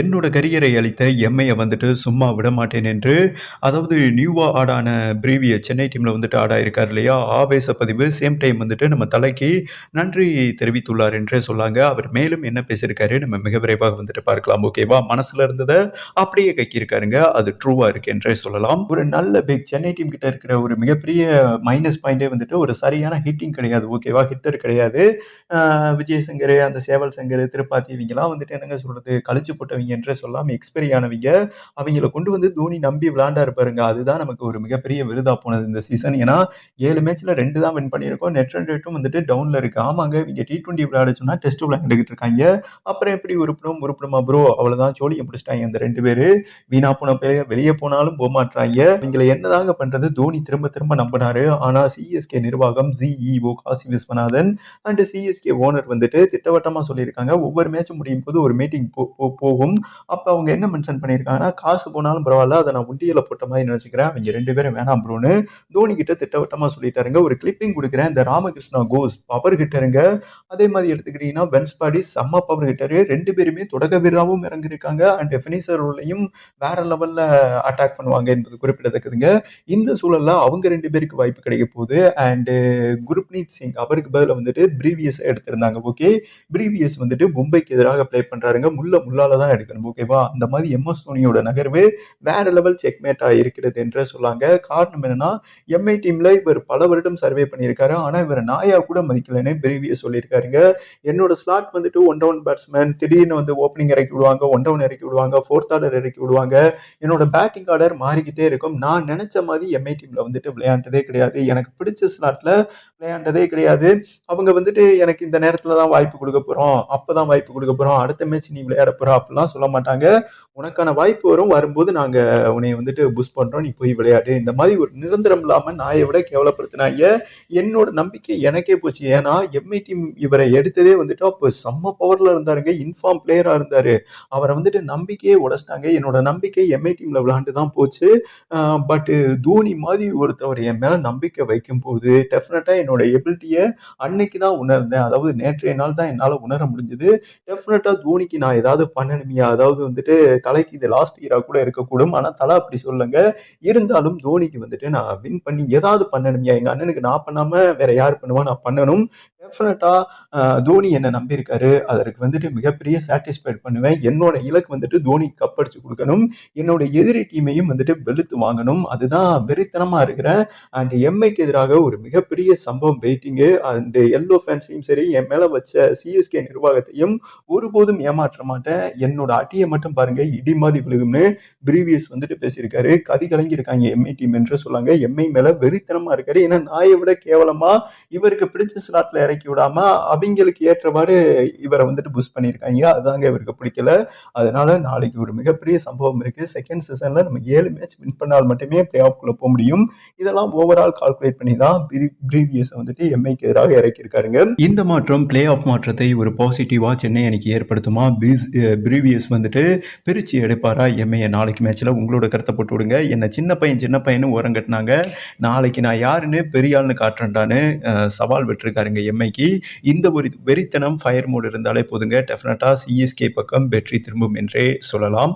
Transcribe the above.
என்னோட கரியரை அளித்த எம்ஐயை வந்துட்டு சும்மா விட மாட்டேன் என்று அதாவது நியூவா ஆடான பிரீவிய சென்னை டீமில் வந்துட்டு ஆடா இருக்கார் இல்லையா? ஆவேச பதிவு சேம் டைம் வந்துட்டு நம்ம தலைக்கு நன்றி தெரிவித்துள்ளார் என்றே சொல்லாங்க. அவர் மேலும் என்ன பேசியிருக்காரு நம்ம மிக விரைவாக வந்துட்டு பார்க்கலாம். ஓகேவா மனசுல இருந்ததை அப்படியே கைக்கியிருக்காருங்க. அது ட்ரூவா இருக்கு என்றே சொல்லலாம். ஒரு நல்ல பிக் சென்னை டீம் கிட்ட இருக்கிற ஒரு மிகப்பெரிய மைனஸ் பாயிண்டே வந்துட்டு ஒரு சரியான ஹிட்டிங் கிடையாது. ஓகேவா ஹிட்டர் கிடையாது. விஜயசங்கர் விஜய் அந்த சேவல் சங்கர் திருப்பாத்தி இவங்கெல்லாம் வந்துட்டு என்னங்க சொல்றது கழிச்சு போட்டவங்க என்று சொல்லாமல் எக்ஸ்பெரி ஆனவங்க அவங்கள கொண்டு வந்து தோனி நம்பி விளாண்டாரு பாருங்க. அதுதான் நமக்கு ஒரு மிகப்பெரிய விருதா போனது இந்த சீசன் ஏன்னா ஏழு மேட்ச்ல ரெண்டு தான் வின் பண்ணியிருக்கோம். நெட் ரன் ரேட்டும் வந்துட்டு டவுன்ல இருக்கு. ஆமாங்க இவங்க டி டுவெண்ட்டி விளையாட சொன்னா டெஸ்ட் விளையாண்டுக்கிட்டு இருக்காங்க. அப்புறம் எப்படி உருப்படும் உருப்படுமா ப்ரோ அவ்வளவுதான். சோழியை பிடிச்சிட்டாங்க இந்த ரெண்டு பேரு. வீணா போன பேர் வெளியே போனாலும் போக மாட்டாங்க இவங்களை என்னதாங்க பண்றது? தோனி திரும்ப திரும்ப நம்பினாரு. ஆனா சிஎஸ்கே நிர்வாகம் CEO Kasi Viswanathan and CSK owner வந்துட்டு திட்டவட்டமாக சொல்லியிருக்காங்க. ஒவ்வொரு மேட்சும் முடியும் போது ஒரு மீட்டிங் போ- போகும். அப்போ அவங்க என்ன மென்ஷன் பண்ணியிருக்காங்கன்னா காசு போனாலும் பரவாயில்ல அதை நான் உண்டியல போட்ட மாதிரி நினச்சிக்கிறேன். அவங்க ரெண்டு பேரும் வேணாம் ப்ரோன்னு தோனி கிட்ட திட்டவட்டமாக சொல்லிட்டாருங்க. ஒரு கிளிப்பிங் கொடுக்குறேன். இந்த ராமகிருஷ்ணா கோஸ் பவர் ஹிட்டருங்க அதே மாதிரி எடுத்துக்கிட்டீங்கன்னா பென்ஸ் பாடி செம்ம பவர் ஹிட்டரு ரெண்டு பேருமே தொடக்க வீரராகவும் இறங்கியிருக்காங்க. அண்ட் ஃபினிஷர் ரோலையும் வேற லெவலில் அட்டாக் பண்ணுவாங்க என்பது குறிப்பிடத்தக்கதுங்க. இந்த சூழலில் அவங்க ரெண்டு பேருக்கு வாய்ப்பு கிடைக்க போகுது. அண்டு குருப்னீத் சிங் அவருக்கு பதிலாக வந்துட்டு ப்ரீவியஸ் எடுத்திருந்தாங்க. ஓகே ப்ரீவியஸ் வந்துட்டு மும்பைக்கு எதிராக ப்ளே பண்றாருங்க. முள்ள முல்லால தான் எடுக்கணும் ஓகேவா? அந்த மாதிரி எம்எஸ் தோனியோட நகர்வு வேற லெவல் செக்மேட்டாக இருக்கிறது என்று சொல்லாங்க. காரணம் என்னன்னா எம்ஐ டீம்ல இவர் பல வருடம் சர்வே பண்ணியிருக்காரு. ஆனால் இவர் நாயா கூட மதிக்கலைன்னு ப்ரீவியஸ் சொல்லியிருக்காருங்க. என்னோட ஸ்லாட் வந்துட்டு ஒன் டவுன் பேட்ஸ்மேன் திடீர்னு வந்து ஓப்பனிங் இறக்கி விடுவாங்க ஒன் டவுன் இறக்கி விடுவாங்க ஃபோர்த் ஆர்டர் இறக்கி விடுவாங்க. என்னோட பேட்டிங் ஆர்டர் மாறிக்கிட்டே இருக்கும். நான் நினைச்ச மாதிரி எம்ஐ டீம்ல வந்துட்டு விளையாண்டதே கிடையாது. எனக்கு பிடிச்ச ஸ்லாட்ல விளையாண்டதே கிடையாது. அவங்க வந்துட்டு எனக்கு இந்த நேரத்தில் தான் வாய்ப்பு கொடுக்க போகிறோம் அப்போ தான் வாய்ப்பு கொடுக்க போகிறோம் அடுத்த மேட்ச் நீ விளையாட போகிறோம் அப்படிலாம் சொல்ல மாட்டாங்க. உனக்கான வாய்ப்பு வரும். வரும்போது நாங்கள் உன்னை வந்துட்டு புஷ் பண்ணுறோம் நீ போய் விளையாடு. இந்த மாதிரி ஒரு நிரந்தரம் இல்லாமல் நாயை விட கேவலப்படுத்தினாங்க என்னோட நம்பிக்கை எனக்கே போச்சு. ஏன்னா எம்ஐ டீம் இவரை எடுத்ததே வந்துட்டு அப்போ செம்ம பவரில் இருந்தாருங்க. இன்ஃபார்ம் பிளேயராக இருந்தார். அவரை வந்துட்டு நம்பிக்கையே உடச்சிட்டாங்க. என்னோட நம்பிக்கை எம்ஐ டீமில் விளையாண்டு தான் போச்சு. பட்டு தோனி மாதிரி ஒருத்தவர் என் மேலே நம்பிக்கை வைக்கும் போது டெஃபினட்டாக என்னோட எபிலிட்டியை அன்னைக்கு தான் உணர்ந்தேன். அதாவது நேற்றைய நாள் தான் என்னால் உணர முடிஞ்சது. டெஃபினட்டாக தோனிக்கு நான் ஏதாவது அதாவது வந்துட்டு தலைக்கு இது லாஸ்ட் இயராக கூட இருக்கக்கூடும். ஆனால் தலை அப்படி சொல்லுங்க இருந்தாலும் தோனிக்கு வந்துட்டு நான் வின் பண்ணி ஏதாவது பண்ணணும்யா? எங்கள் அண்ணனுக்கு நான் பண்ணாமல் வேற யார் பண்ணுவா? நான் பண்ணணும். டெஃபினட்டாக தோனி என்னை நம்பியிருக்காரு. அதற்கு வந்துட்டு மிகப்பெரிய சாட்டிஸ்ஃபைட் பண்ணுவேன். என்னோட இலக்கு வந்துட்டு தோனி கப்படிச்சு கொடுக்கணும். என்னோட எதிரி டீமையும் வந்துட்டு வெளுத்து வாங்கணும். அதுதான் வெறித்தனமாக இருக்கிறேன். அண்ட் எம்ஐக்கு எதிராக ஒரு மிகப்பெரிய சம்பவம் வெயிட்டிங்கு அந்த எல்லோ ஃபேன்ஸையும் சரி என் மேலே வச்ச சிஎஸ்கே நிர்வாகத்தையும் ஒருபோதும் ஏமாற்ற மாட்டேன். என்னோட அட்டியை மட்டும் பாருங்கள் இடி மாதிரி விழுகும்னு ப்ரீவியஸ் வந்துட்டு பேசியிருக்காரு. கதி கலங்கியிருக்காங்க எம்ஐ டீம் என்று சொல்லாங்க. எம்ஐ மேலே வெறித்தனமாக இருக்காரு. ஏன்னா நாயை விட கேவலமாக இவருக்கு பிடிச்ச ஸ்லாட்டில் இறக்கி விடாம அவங்களுக்கு ஏற்றவாறு இவரை வந்துட்டு புஷ் பண்ணியிருக்காங்க. அதுதாங்க இவருக்கு பிடிக்கல. அதனால நாளைக்கு ஒரு மிகப்பெரிய சம்பவம் இருக்கு. செகண்ட் சீசன்ல நம்ம ஏழு மேட்ச் வின் பண்ணால் மட்டுமே பிளே ஆஃப்குள்ள போக முடியும். இதெல்லாம் ஓவரால் கால்குலேட் பண்ணி தான் ப்ரீவியஸ் வந்துட்டு எம்ஐக்கு எதிராக இறக்கியிருக்காருங்க. இந்த மாற்றம் பிளே ஆஃப் மாற்றத்தை ஒரு பாசிட்டிவா சென்னை அணிக்கு ஏற்படுத்துமா? பீஸ் ப்ரீவியஸ் வந்துட்டு பிரித்து எடுப்பாரா? எம்ஐ நாளைக்கு மேட்ச்சில் உங்களோட கருத்தை போட்டு விடுங்க. என்ன சின்ன பையன் சின்ன பையனு ஓரம் கட்டினாங்க. நாளைக்கு நான் யாருன்னு பெரிய ஆள்னு காட்டுறேன்டான்னு சவால் விட்டுருக்காருங்க உண்மைக்கு இந்த ஒரு வெறித்தனம் ஃபயர் மோடு இருந்தாலே போதுங்க. டெஃபினட்டாக சிஎஸ்கே பக்கம் வெற்றி திரும்பும் என்றே சொல்லலாம்.